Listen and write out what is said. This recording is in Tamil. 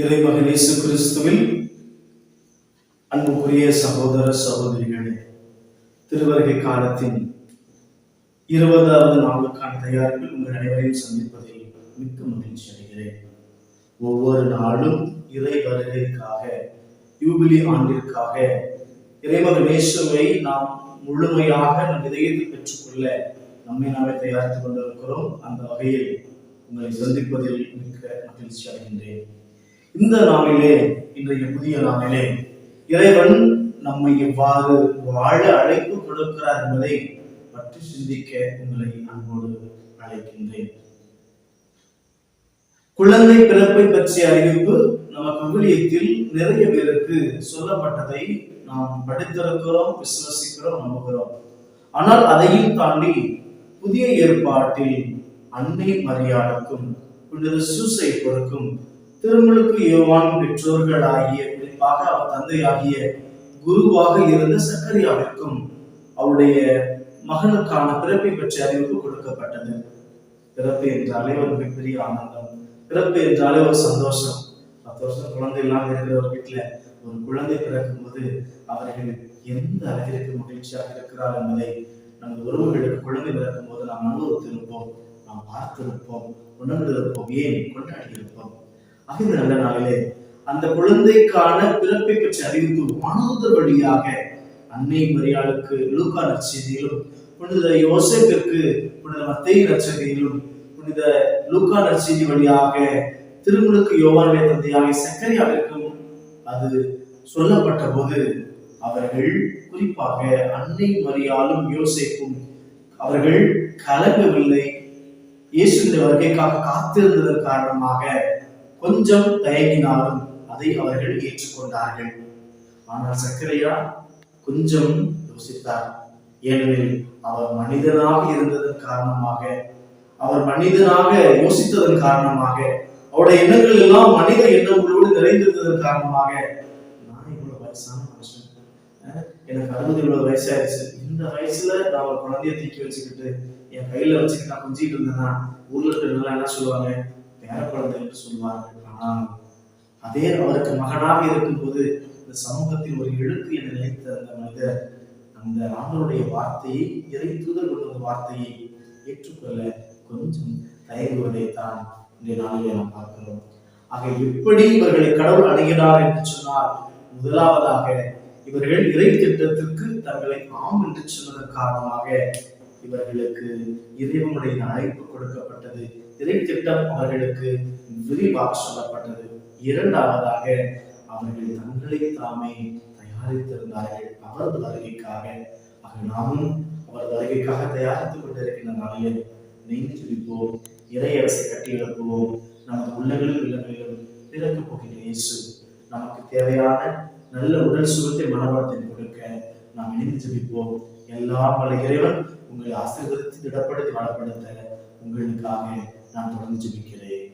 இறைமகன் இயேசு கிறிஸ்துவில் அன்புக்குரிய சகோதர சகோதரிகளே திருவருகை காலத்தின் இருபதாவது நாளுக்கான தயாரிப்பில் உங்கள் அனைவரையும் சந்திப்பதில் மிக்க மகிழ்ச்சி அடைகிறேன். ஒவ்வொரு நாளும் இறை வருகைக்காக யூபிலி ஆண்டிற்காக இறைமகன் இயேசுவை நாம் முழுமையாக நம் இதயத்தில் பெற்றுக்கொள்ள நம்மை நாமே தயாரித்துக் கொண்டிருக்கிறோம். அந்த வகையில் உங்களை சந்திப்பதில் மிக்க மகிழ்ச்சி அடைகின்றேன். இந்த நாளிலே இன்றைய புதிய நாளிலே இறைவன் நம்மை எவ்வாறு வாழ அழைப்பு கொடுக்கிறார் என்பதை பற்றி சிந்திக்க உங்களை அன்போடு அழைக்கின்றேன். குழந்தை பிறப்பை பற்றிய அறிவிப்பு நமக்கு விவிலியத்தில் நிறைய பேருக்கு சொல்லப்பட்டதை நாம் படித்திருக்கிறோம் விசுவசிக்கிறோம் நம்புகிறோம். ஆனால் அதையும் தாண்டி புதிய ஏற்பாட்டில் அன்னை மரியாளுக்கும் புனித பொறுக்கும் திருமுழுக்கு யோவான் பெற்றோர்களாகிய குறிப்பாக அவர் தந்தையாகிய குருவாக இருந்த சக்கரியாவிற்கும் அவருடைய மகனுக்கான பிறப்பை பற்றி அறிவிப்பு கொடுக்கப்பட்டது. பிறப்பு என்றாலே ஒரு மிகப்பெரிய ஆனந்தம். பிறப்பு என்றாலே ஒரு சந்தோஷம். பத்து வருஷம் குழந்தை இல்லாமல் இருக்கிற ஒரு வீட்டுல ஒரு குழந்தை பிறக்கும் போது அவர்கள் எந்த அளவிற்கு மகிழ்ச்சியாக இருக்கிறார் என்பதை நமது உறவுகளுக்கு குழந்தை பிறக்கும் போது நாம் அனுபவித்திருப்போம் நாம் பார்த்திருப்போம் உணர்ந்திருப்போம் ஏன் கொண்டாடி இருப்போம் ஆக இந்த நல்ல நாளிலே அந்த குழந்தைக்கான பிறப்பை பற்றி அறிவிப்பு வானூதர் வழியாக அன்னை மரியாளுக்கு லூக்கா நற்செய்தியிலும் புனித யோசேப்பிற்கு புனித மத்திய நற்செய்தியிலும் புனித லூக்கா நற்செய்தி வழியாக திருமுழுக்கு யோவானுடைய தந்தையாக சக்கரியாவிற்கும் அது சொல்லப்பட்ட போது அவர்கள் குறிப்பாக அன்னை மரியாலும் யோசேப்பும் அவர்கள் கலங்கவில்லை. இயேசுடைய வருகைக்காக காத்திருந்ததன் காரணமாக கொஞ்சம் தயங்கினாலும் அதை அவர்கள் ஏற்றுக்கொண்டார்கள். ஆனால் சக்கரையா கொஞ்சம் யோசித்தார். ஏனெனில் அவர் மனிதனாக இருந்ததன் காரணமாக அவர் மனிதனாக யோசித்ததன் காரணமாக அவருடைய எண்ணங்கள் எல்லாம் மனித எண்ணங்களோடு நிறைந்திருந்ததன் காரணமாக. நான் இவ்வளவு வயசான மனுஷன். எனக்கு அறுபது எழுபது வயசாயிருச்சு இந்த வயசுல நான் ஒரு குழந்தைய தூக்கி வச்சுக்கிட்டு என் கையில வச்சுக்கிட்டு நான் கொஞ்சிட்டு இருந்தேன்னா ஊர்ல இருக்கிறவங்க என்ன சொல்லுவாங்க? பேர குழந்தை என்று சொல்லுவார்கள் ஆனால் அதே அவருக்கு மகனாக இருக்கும்போது இந்த சமூகத்தில் ஒரு எழுத்து என நினைத்த அந்த மனிதர் அந்த ஆண்டவருடைய வார்த்தையை இறை தூதர் கொண்ட வார்த்தையை ஏற்றுக்கொள்ள கொஞ்சம் தயங்குவதை தான் இன்றைய நாளிலே நாம் பார்க்கிறோம். ஆக எப்படி இவர்களை கடவுள் அணுகினார் என்று சொன்னால் முதலாவதாக இவர்கள் இறை திட்டத்திற்கு தங்களை ஆம் என்று சொன்னதன் காரணமாக இவர்களுக்கு இறைவனுடைய அழைப்பு கொடுக்கப்பட்டது. திரைத்திட்டம் திட்டம் அவர்களுக்கு விரிவாக சொல்லப்பட்டது. இரண்டாவதாக அவர்கள் தங்களை தாமே தயாரித்திருந்தார்கள். அவரது வருகைக்காக. ஆக நாமும் அவரது வருகைக்காக தயாரித்துக் கொண்டிருக்கின்ற நாளில் நெஞ்சு துடிப்போம் இறையரசை கட்டி எழுப்புவோம். நமது உள்ளங்களும் இல்லங்களிலும் பிறக்க போகின்ற இயேசு நமக்கு தேவையான நல்ல உடல் சுகத்தை மனவளத்தை கொடுக்க நாம் இணைந்து ஜபிப்போம். எல்லாம் வல்ல இறைவன் உங்களை ஆசீர்வதித்து திடப்படுத்தி வளப்படுத்த உங்களுக்காக நான் தொடர்ந்து ஜெபிக்கிறேன்.